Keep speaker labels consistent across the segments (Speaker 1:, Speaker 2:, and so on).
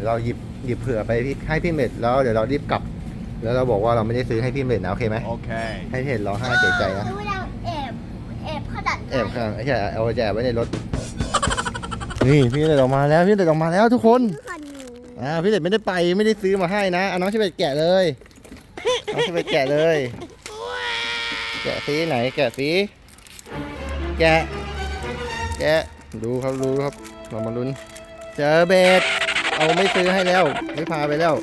Speaker 1: ดี๋ยวเราหยิบหยิบเผื่อไปพี่ให้พี่เม็ดแล้วเดี๋ยวเรารีบกลับ แล้วเราบอกว่าเราไม่ได้ซื้อให้พี่เม็ดนะโอเคไหม
Speaker 2: Okay.
Speaker 1: ให้พี่เม็ดร้องไห้เสียใจนะ
Speaker 3: ดูเราแอบแอบขนาด
Speaker 1: แอบข้างไอ้ใช่เอาแอบไว้ในรถ นี่พี่เด็ดออกมาแล้วพี่เด็ดออกมาแล้วทุกคน
Speaker 3: คันอยู่
Speaker 1: อ่าพี่เด็ดไม่ได้ไปไม่ได้ซื้อมาให้นะเอาน้องเชเบตแกะเลยน้องเชเบตแกะเลย แกะสีไหนแกะสีแกะแกะดูครับดูครับเรามาลุ้นเจอเบต เอาไม่ซื้อให้แล้ว ไม่พาไปแล้ว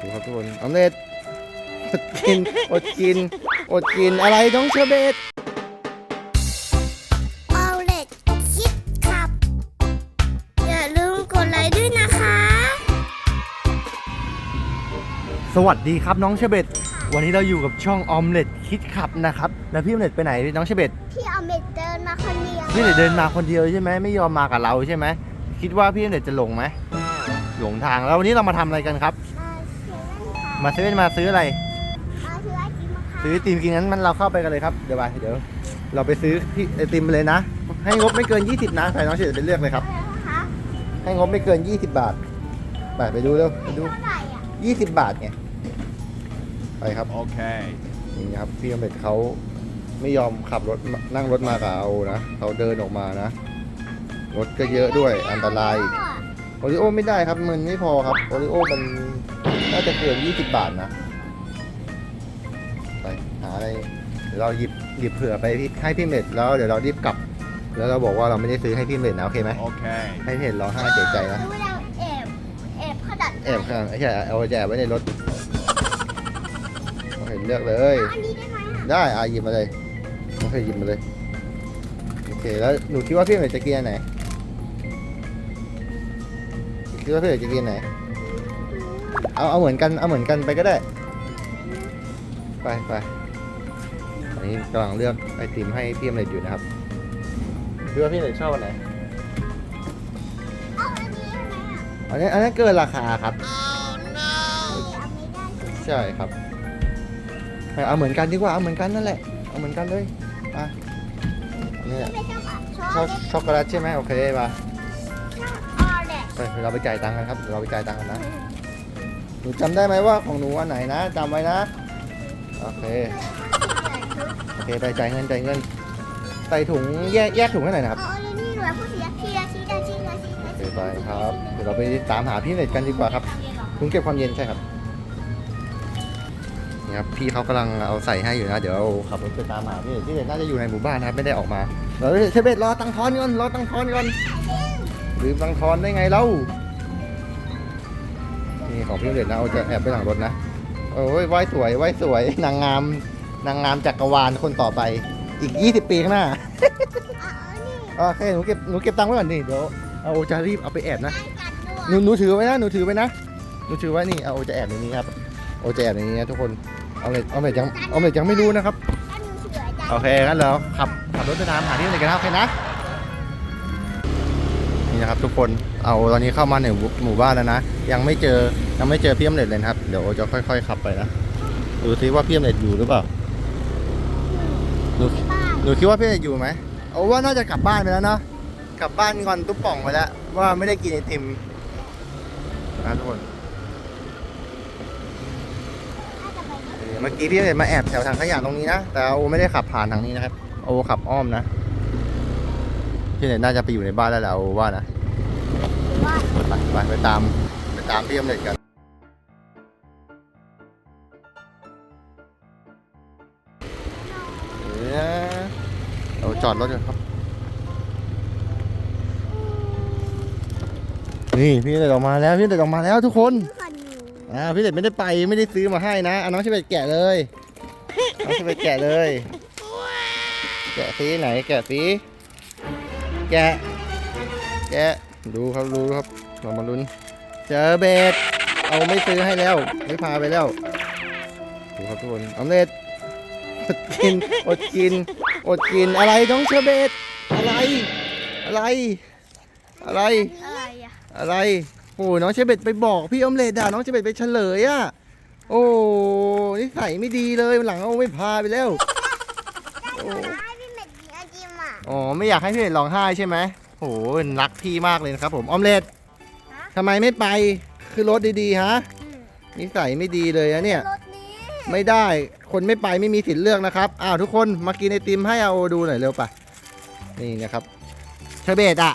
Speaker 1: ดูครับทุกคนออมเล็ตอดกิน อดกิน อดกินอะไรน้องเชอเบต
Speaker 3: เอาเล็ดคิดขับ อย่าลืมกดไลค์ด้วยนะคะ
Speaker 1: สวัสดีครับน้องเชเบตวันนี้เราอยู่กับช่องออมเล็ตคิดขับนะครับ แล้วพี่ออมเล็ตไปไหนน้องเชเบต
Speaker 3: พี่เอาเม็ดเดินมาคนเดียว
Speaker 1: พี่ออมเล็ตเดินมาคนเดียวใช่ไหมไม่ยอมมากับเราใช่ไหมคิดว่าพี่ออมเล็ตจะหลงไหม หลงทางแล้ววันนี้เรามาทำอะไรกันครับ
Speaker 3: มาเซเว่นค่ะ
Speaker 1: มาซื้อมาซื้ออะไร
Speaker 3: มาซื้อไอติมมาค่ะ
Speaker 1: ซื้อไอติมกินงั้นมันเราเข้าไปกันเลยครับเดี๋ยวไปเดี๋ยว เราไปซื้อพี่ไอติมไปเลยนะ ให้งบไม่เกิน 20นะใส่น้องเชเบตไปเลือกเลยครับ
Speaker 3: อะไรนะคะ
Speaker 1: ให้งบไม่เกิน 20 บาทไปไปดูเร็วไปดู
Speaker 3: เท่าไหร่อะ
Speaker 1: 20 บาทไงไปครับ
Speaker 2: Okay.
Speaker 1: นี่นะครับพี่อเมดเขาไม่ยอมขับรถมานั่งรถมากับเรานะเขาเดินออกมานะ รถก็เยอะด้วยอันตราย โอริโอไม่ได้ครับมันไม่พอครับโอริโอมันน่าจะเกิน20 บาทนะไปหาอะไรเดี๋ยวเราหยิบหยิบเผื่อไปพี่ให้พี่เมดแล้วเดี๋ยวเรารีบกลับ แล้วเราบอกว่าเราไม่ได้ซื้อให้พี่เมดนะโอเคไหม
Speaker 2: Okay.
Speaker 1: ให้พี่เมดร้องไห้เสียใจนะ
Speaker 3: ดูเราแอบแอบขนาด
Speaker 1: แอบข้างไอ้ใช่เอาแอบไว้ในรถโอเคเลือกเลย
Speaker 3: อันนี้ได้ไหมอะ
Speaker 1: ได้อาหยิบมาเลยโอเคหยิบมาเลย โอเค แล้วหนูคิดว่าพี่เหมยจะกินอันไหน คิดว่าพี่เหมยจะกินอันไหน เอาเอาเหมือนกันเอาเหมือนกันไปก็ได้ ไปไปอันนี้กำลังเลือกไอติมให้พี่เหมยอยู่นะครับคิดว่าพี่เหมยชอบอันไหน
Speaker 3: เอาอันนี้ได้ไหมอะ
Speaker 1: อันนี้อันนี้เกินราคาครับ
Speaker 3: เอาไม่ได้ใช่ไหม
Speaker 1: ใช่ครับเอาเหมือนกันดีกว่าเอาเหมือนกันนั่นแหละเอาเหมือนกันเลยอะอันนี้
Speaker 3: ไม่ชอบอะช
Speaker 1: ช
Speaker 3: อ
Speaker 1: อ
Speaker 3: บบ
Speaker 1: ช็อกโกแลตใช่ไหมโอเคมา
Speaker 3: ออเล็ด
Speaker 1: ไปเราไปจ่ายตังค์กันครับเดี๋ยวเราไปจ่ายตังค์กันนะหนูจำได้ไหมว่าของหนูอันไหนนะจำไว้นะโอเคโอเคไปจ่ายเงินจ่ายเงินใส่ถุงแยกแยกถุงให้หน่อยนะครับ
Speaker 3: เอาเลยนี่หน่วยผู้เสียทีละทีละทีละทีละ
Speaker 1: โอเคไปครับเดี๋ยวเราไปตามหาพี่เน็ตกันดีกว่าครับถุงเก็บความเย็นใช่ครับนี่ครับพี่เขากำลังเอาใส่ให้อยู่นะเดี๋ยวเราขับรถไปตามหาพี่เน็ตพี่เน็ตน่าจะอยู่ในหมู่บ้านนะครับไม่ได้ออกมาเดี๋ยวเชฟเบตรอตังค์ทอนก่อนรอตังค์ทอนก่อน ลืมตังค์ทอนได้ไงเล่านี่ของพี่เน็ตนะเอาจะแอบไปหลังรถนะโอ้ยไหว้สวยไหว้สวยนางงามนางงามจักรวาลคนต่อไป อีก 20 ปีข้างหน้า
Speaker 3: อะเอานี่
Speaker 1: โอเคหนูเก็บหนูเก็บตังค์ไว้ก่อนนี่เดี๋ยวเอาจะรีบเอาไปแอบนะ
Speaker 3: ให้กัดด้วย
Speaker 1: หนูหนูถือไว้นะหนูถือไว้นะหนูถือไว้นี่เอาโอจะแอบในนี้ครับโอจะแอบในนี้นะทุกคนเอาเลยเอาเลยยังเอาเลยยังไม่รู้นะครับ
Speaker 3: ถ้าหนูเสือจะ
Speaker 1: โอเคงั้นเราขับขับรถไปตามหาที่ไหนกันนะโอเคนะ นี่นะครับทุกคนเอาตอนนี้เข้ามาในหมู่บ้านแล้วนะยังไม่เจอยังไม่เจอพี่อมเล็ดเลยครับ เดี๋ยวจะค่อย ๆ ขับไปนะดูซิว่าพี่อมเล็ดอยู่หรือเปล่าหนูหนูคิดว่าพี่อมเล็ดอยู่ไหมเอาว่าน่าจะกลับบ้านไปแล้วเนาะกลับบ้านงอนตุ๊บป่องไปแล้วว่าไม่ได้กินไอติมนะทุกคนเออเมื่อกี้พี่อมเล็ดมาแอบแถวทางขยะตรงนี้นะ แต่โอไม่ได้ขับผ่านทางนี้นะครับ โอขับอ้อมนะ พี่อมเล็ดน่าจะไปอยู่ในบ้านแล้วแหละโอว่านะไปไปไปตามไปตามพี่อมเล็ดกันเดี๋ยวเราจอดรถกันครับ นี่พี่เด็ดออกมาแล้วพี่เด็ดออกมาแล้วทุกคน
Speaker 3: คนอยู่
Speaker 1: อ่าพี่เด็ดไม่ได้ไปไม่ได้ซื้อมาให้นะเอาน้องชิเบตแกะเลยน้องชิเบตแกะเลย แกะสีไหนแกะสี แกะ แกะ ดูครับดูครับ เรามาลุ้น เจอเบตเอาไม่ซื้อให้แล้ว ไม่พาไปแล้ว ดูครับทุกคนออมเล็ตอดกิน อดกิน อดกิน อะไรน้องเชอเบตอะไร อะไร อะไร
Speaker 3: อะไรอะ
Speaker 1: อะไร โอ้น้องเชเบตไปบอกพี่อมเลดอะน้องเชเบตไปเฉลยอะโอ้นิสัยไม่ดีเลยวันหลังเอาไม่พาไปแล้ว โอ้
Speaker 3: อะ
Speaker 1: อ๋อไม่อยากให้พี่เล็ดร้องไห้ใช่ไหมโอ้รักพี่มากเลยนะครับผมออมเล็ตทำไมไม่ไปคือรถดีๆฮะนิสัยไม่ดีเลยนะเนี่ย
Speaker 3: รถนี้
Speaker 1: ไม่ได้คนไม่ไปไม่มีสิทธิ์เลือกนะครับอ้าวทุกคนมากินไอติมให้อาโอดูหน่อยเร็วปะนี่นะครับเชอร์เบตอะ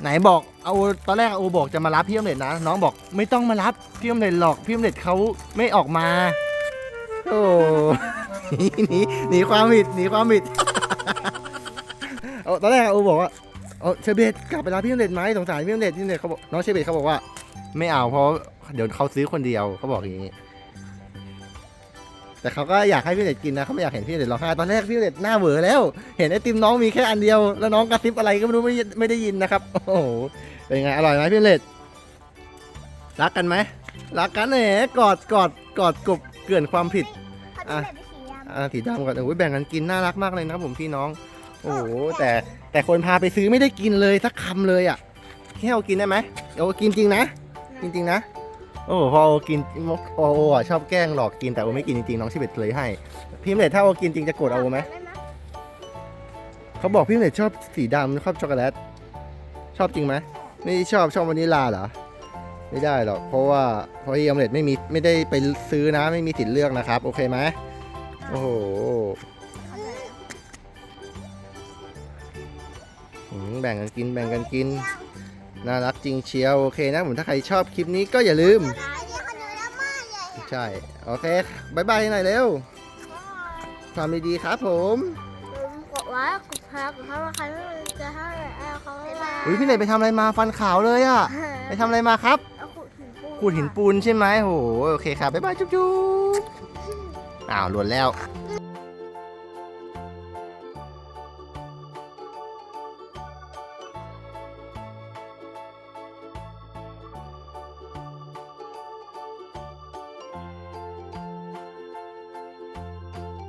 Speaker 1: ไหนบอกเอาตอนแรกอาโอบอกจะมารับพี่อมเล็ดนะน้องบอกไม่ต้องมารับพี่อมเล็ดหรอกพี่อมเล็ดเขาไม่ออกมาโอ้ หนีหนีหนีความผิดหนีความผิด เอาตอนแรกอาโอบอกว่าเอาเชอร์เบตกลับไปรับพี่อมเล็ดไหมสงสารพี่อมเล็ดที่เนี่ยเขาบอกน้องเชอร์เบตเขาบอกว่า ไม่เอาเพราะเดี๋ยวเขาซื้อคนเดียวเขาบอกอย่างนี้ แต่เขาก็อยากให้พี่เด็ดกินนะเขาไม่อยากเห็นพี่เด็ดร้องไห้ตอนแรกพี่เด็ดหน้าเหวอแล้ว เห็นไอติมน้องมีแค่อันเดียว แล้วน้องกระซิบอะไรก็ไม่รู้ไม่ไม่ได้ยินนะครับ โอ้โหเป็นไงอร่อยไหมพี่เด็ดรักกันไหมรักกันแหนกอดกอดกอดกบเกลื่อนความผิด
Speaker 3: เขา
Speaker 1: อะ
Speaker 3: จะแบบสีดำ
Speaker 1: อ่าสีดำก่อนโอ้ยแบ่งกันกินน่ารักมากเลยนะครับผมพี่น้อง โอ้โหแต่แต่คนพาไปซื้อไม่ได้กินเลยสักคำเลยอะแค่เอากินได้ไหมโอ้กินจริงนะจริงๆนะ โอ้พอโอกินโอโอชอบแกล้งหลอกกินแต่โอไม่กินจริงๆน้องชิเบตเลยให้พิมพ์เลตถ้าโอกินจริงจะโกรธเอาไหมเขาบอกพิมพ์เลตชอบสีดำชอบช็อกโกแลตชอบจริงไหมไม่ชอบชอบวานิลลาเหรอไม่ได้หรอกเพราะว่าเพราะเอมเล็ตไม่มีไม่ได้ไปซื้อนะไม่มีสิทธิ์เลือกนะครับ โอเคไหมโอ้โห แบ่งกันกินแบ่งกันกิน น่ารักจริงเชียวโอเคนะผมถ้าใครชอบคลิปนี้ก็อย่าลืม ใช่ โอเคบายบายหน่อยเร็วทำดีๆครับผม
Speaker 3: กดไลค์กดแชร์กดซับสไครต์ไม่จะให้เขาไม่ได้
Speaker 1: อุ้ยพี่เนยไปทำอะไรมาฟันขาวเลยอะไปทำอะไรมาครับ
Speaker 3: เอาขุดหินปูน
Speaker 1: ขูดหินปูนใช่ไหมโหโอเคครับบายบายจุ๊บๆอ้าวหล่นแล้ว
Speaker 3: บ